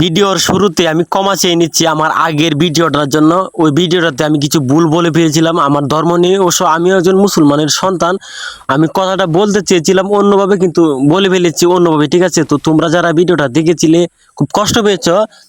ভিডিওর শুরুতে আমি ক্ষমা চেয়ে নিচ্ছি আমার আগের ভিডিওটার জন্য। ওই ভিডিওটাতে আমি কিছু ভুল বলে ফেলেছিলাম, আমার ধর্ম নিয়ে। অবশ্য আমিও একজন মুসলমানের সন্তান। আমি কথাটা বলতে চেয়েছিলাম অন্যভাবে, কিন্তু বলে ফেলেছি অন্যভাবে, ঠিক আছে? তো তোমরা যারা ভিডিওটা দেখেছিলে, খুব কষ্ট পেয়েছ।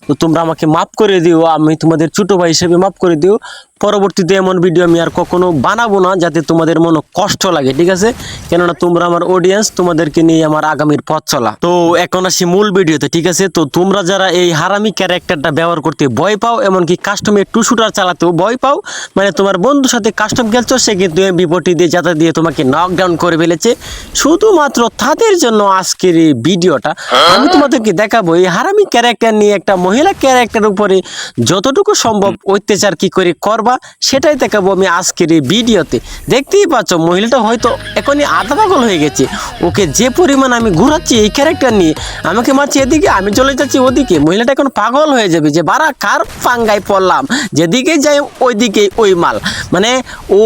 তো তোমরা আমাকে মাফ করে দিও, আমি তোমাদের ছোটো ভাই হিসেবে মাফ করে দিও। পরবর্তীতে এমন ভিডিও আমি আর কখনো বানাবো না, যাতে তোমাদের মনে কষ্ট লাগে, ঠিক আছে? কেননা তোমরা আমার অডিয়েন্স তোমাদেরকে নিয়ে আমার আগামীর পথ চলা। তো এখন আসি মূল ভিডিওতে, ঠিক আছে? তো তোমরা যারা এই হারামি ক্যারেক্টারটা ব্যবহার করতে ভয় পাও, এমনকি কাস্টমে টু শুটার চালাতেও ভয় পাও। মানে তোমার বন্ধুর সাথে কাস্টম খেলছো, সে কিন্তু বিপটি দিয়ে যাতা দিয়ে তোমাকে নকডাউন করে ফেলেছে। শুধুমাত্র তাদের জন্য আজকের এই ভিডিওটা। আমি তোমাদেরকে দেখাবো এই হারামি ক্যারেক্টার নিয়ে একটা মহিলা ক্যারেক্টার উপরে যতটুকু সম্ভব অত্যাচার কি করে করবা, সেটাই দেখাবো আমি আজকের এই ভিডিওতে। দেখতেই পাচ্ছ, মহিলাটা হয়তো এখনই আধা পাগল হয়ে গেছে। ওকে যে পরিমাণ আমি ঘুরাচ্ছি এই ক্যারেক্টার নিয়ে, আমাকে মারছি এদিকে, আমি চলে যাচ্ছি ওদিকে। মহিলাটা এখন পাগল হয়ে যাবে যে বারা কার পাঙ্গায় পড়লাম? যেদিকে যাই ওইদিকে ওই মাল। মানে ও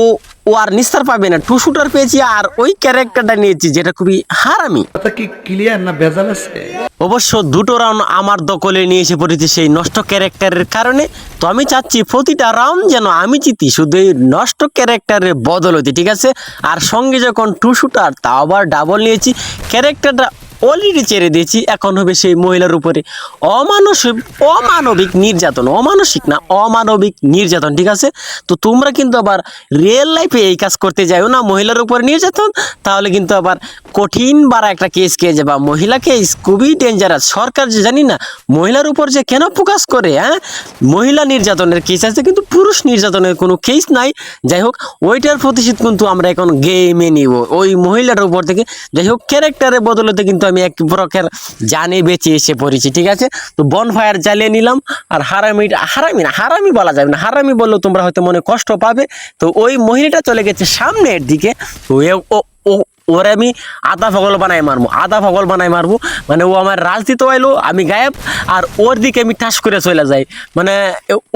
ও আর নিস্তার পাবে না। টু শুটার পেয়েছি আর ওই ক্যারেক্টারটা নিয়েছি যেটা খুবই হারামি। কি ক্লিয়ার না ভেজাল আছে? অবশ্য দুটো রাউন্ড আমার দখলে নিয়ে এসে পড়েছে সেই নষ্ট ক্যারেক্টারের কারণে। তো আমি চাচ্ছি প্রতিটা রাউন্ড যেন আমি জিতি শুধু এই নষ্ট ক্যারেক্টারের বদলতে ঠিক আছে? আর সঙ্গে যখন টু শুটার তাও আবার ডাবল নিয়েছি। ক্যারেক্টারটা অলরেডি ছেড়ে দিয়েছি, এখন হবে সেই মহিলার উপরে। অমানসিক, অমানবিক নির্যাতন, অমানসিক না, অমানবিক নির্যাতন, ঠিক আছে? তো তোমরা কিন্তু আবার রিয়েল লাইফে এই কাজ করতে যাও না, মহিলার উপর নির্যাতন, তাহলে কিন্তু আবার কঠিন বারা একটা কেস খেয়ে যাবা। মহিলাকে খুবই ডেঞ্জারাস সরকার যে জানি না, মহিলার উপর যে কেন ফোকাস করে হ্যাঁ? মহিলা নির্যাতনের কেস আছে, কিন্তু পুরুষ নির্যাতনের কোনো কেস নাই। যাই হোক, ওইটার প্রতিশোধ কিন্তু আমরা এখন গেমে নিব। ওই মহিলার উপর থেকে, যাই হোক ক্যারেক্টারের বদলতে কিন্তু আমি এক প্রকার জানে বেঁচে এসে পড়েছি, ঠিক আছে? তো বন ফায়ার জ্বালিয়ে নিলাম, আর হারামি হারামি না, হারামি বলা যাবে না। হারামি বললেও তোমরা হয়তো মনে কষ্ট পাবে। তো ওই মহিলাটা চলে গেছে সামনের দিকে ও ওরে আমি আধা ফগল বানাই মারবো আধা ফগল বানাই মারবো মানে ও আমার রাজনীতি আইলো, আমি গায়েব, আর ওর দিকে আমি ঠাস করে চলে যাই। মানে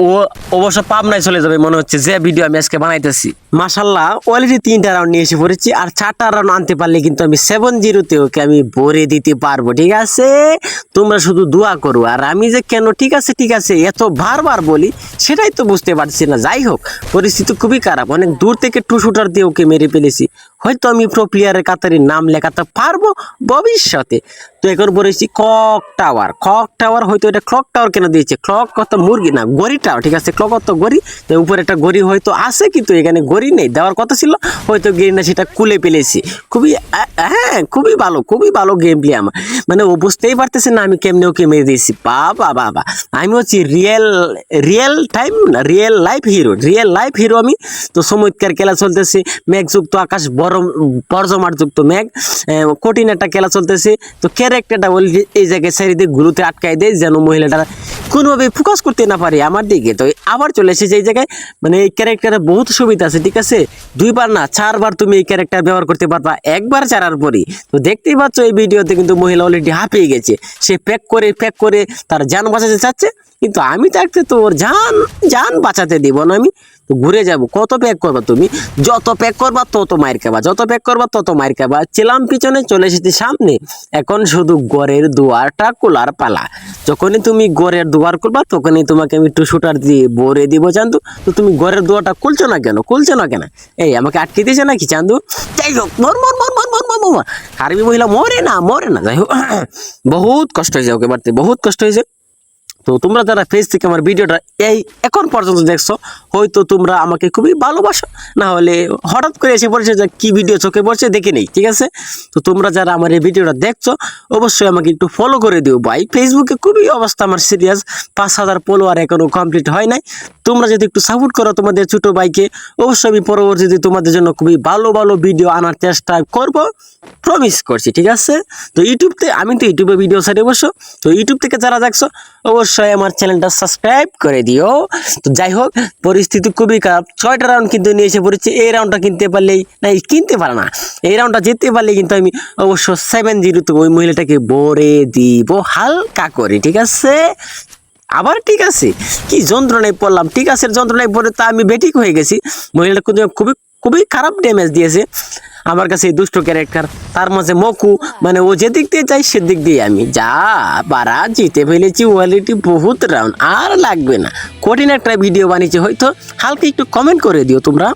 ও অবশ্য পাবনায় চলে যাবে মনে হচ্ছে, যে ভিডিও আমি আজকে বানাইতেছি। মাসাল্লাহ অলরেডি তিনটা রাউন্ড নিয়ে এসে পড়েছি, আর চারটা রাউন্ড আনতে পারলে কিন্তু আমি সেভেন জিরোতে ওকে আমি ভরে দিতে পারব, ঠিক আছে? তোমরা শুধু দোয়া করো, আর আমি যে কেন ঠিক আছে ঠিক আছে, এত বারবার বলি, সেটাই তো বুঝতে পারছি না। যাই হোক, পরিস্থিতি খুবই খারাপ, অনেক দূর থেকে টু শুটার দিয়ে ওকে মেরে ফেলেছি। হয়তো আমি প্রো প্লেয়ারের কাতারে নাম লেখাতে পারব ভবিষ্যতে। তো এখন বলেছি কক টাওয়ার কক টাওয়ার হয়তো এটা ক্লক টাওয়ার কেন দিয়েছে? ক্লক কত মুরগি? না, গড়ি টাওয়ার ঠিক আছে? ক্লক কত গড়ি? তো উপরে একটা গড়ি হয়তো আছে, কিন্তু এখানে গড়ি নেই। দেওয়ার কথা ছিল, হয়তো গেম না সেটা কুলে পেলেছি খুবই হ্যাঁ খুবই ভালো খুবই ভালো গেম প্লে আমার। মানে ও বুঝতেই পারতেছে না আমি কেমনে ওকে মেরে দিয়েছি। বাবা বাবা। আমি হচ্ছি রিয়েল রিয়েল টাইম না real life hero real life hero আমি। তো চমৎকার খেলা চলতেছে। মেঘযুক্ত আকাশ বড় বর্জমারযুক্ত মেঘ। কঠিন একটা খেলা চলতেছে। তো ক্যারেক্টারটা বলি যে এই জায়গায় চারিদিকে গুরুতে আটকাই দেয় যেন মহিলাটা কোনোভাবে ফোকাস করতে না পারে আমার দিকে। তো আবার চলে এসেছে এই জায়গায়। মানে এই ক্যারেক্টারে বহুত সুবিধা আছে, ঠিক আছে? দুইবার না, চারবার তুমি এই ক্যারেক্টার ব্যবহার করতে পারবা, একবার চারার পরই। তো দেখতেই পাচ্ছ এই ভিডিওতে কিন্তু মহিলা অলরেডি হাঁপিয়ে গেছে। সে প্যাক করে প্যাক করে তার যান বাঁচাতে চাচ্ছে, কিন্তু আমি থাকতে তো ওর যান যান বাঁচাতে দিব না আমি। তো ঘুরে যাব। কত প্যাক করবা তুমি? যত প্যাক করবা, তত মার খাবা। যত প্যাক করবা, তত মার খাবা। চেলাম পিছনে, চলে এসেছি সামনে। এখন শুধু গড়ের দুয়ারটা কোলার পালা। যখনই তুমি গড়ের দুয়ার খুলবা, তখনই তোমাকে আমি একটু দিয়ে বরে দিব, চান্দু। তো তুমি গড়ের দুয়ারটা খুলছো না কেন? খুলছো না কেন? এই, আমাকে আটকে দিয়েছে নাকি, চান্দু? যাই হোক মর মর মর মর মর মর মর। আরবি মহিলা মরে না মরে না। যাই হোক বহুত কষ্ট হয়েছে, ওকে বাড়তে বহুত কষ্ট হয়েছে। তো তোমরা যারা ফেস থেকে আমার ভিডিওটা এই এখন পর্যন্ত দেখছ, হয়তো তোমরা আমাকে খুবই ভালোবাসো। না হলে হঠাৎ করে এসে পড়েছে যে কী ভিডিও চোখে পড়ছে, দেখে নেই, ঠিক আছে? তো তোমরা যারা আমার এই ভিডিওটা দেখছ, অবশ্যই আমাকে একটু ফলো করে দিও। ভাই ফেসবুকে খুবই অবস্থা আমার সিরিয়াস পাঁচ হাজার ফলোয়ার এখনও কমপ্লিট হয় নাই। তোমরা যদি একটু সাপোর্ট করো তোমাদের ছোট ভাইকে, অবশ্যই আমি পরবর্তীতে তোমাদের জন্য খুবই ভালো ভালো ভিডিও আনার চেষ্টা করব। প্রমিস করছি, ঠিক আছে? তো ইউটিউবতে আমি তো ইউটিউবে ভিডিও ছাড়ি অবশ্য। তো ইউটিউব থেকে যারা দেখছ, অবশ্যই আমার চ্যানেলটা সাবস্ক্রাইব করে দিও। তো যাই হোক, পরিস্থিতি খুবই খারাপ। ছয়টা রাউন্ড কিন্তু নিয়ে এসে পড়েছি। এই রাউন্ডটা কিনতে পারলেই, না কিনতে পারে না। এই রাউন্ডটা জিততে পারলে কিন্তু আমি অবশ্য সেভেন জিরোতে ওই মহিলাটাকে ভরে দিব, হালকা করে, ঠিক আছে? আবার ঠিক আছে। কি যন্ত্রণায় পড়লাম? ঠিক আছে, যন্ত্রণায় পড়ে তা আমি বেঠিক হয়ে গেছি। মহিলাটা কিন্তু খুবই খুবই খারাপ ড্যামেজ দিয়েছে। আমার কাছে এই দুষ্ট ক্যারেক্টার তার মাঝে মকু মানে ও যেদিক দিয়ে চাই সেদিক দিয়ে আমি। যা বারা জিতে ফেলেছি ওয়ালিটি বহুত রাউন্ড আর লাগবে না। কঠিন একটা ভিডিও বানিয়েছি, হয়তো হালকা একটু কমেন্ট করে দিও তোমরা।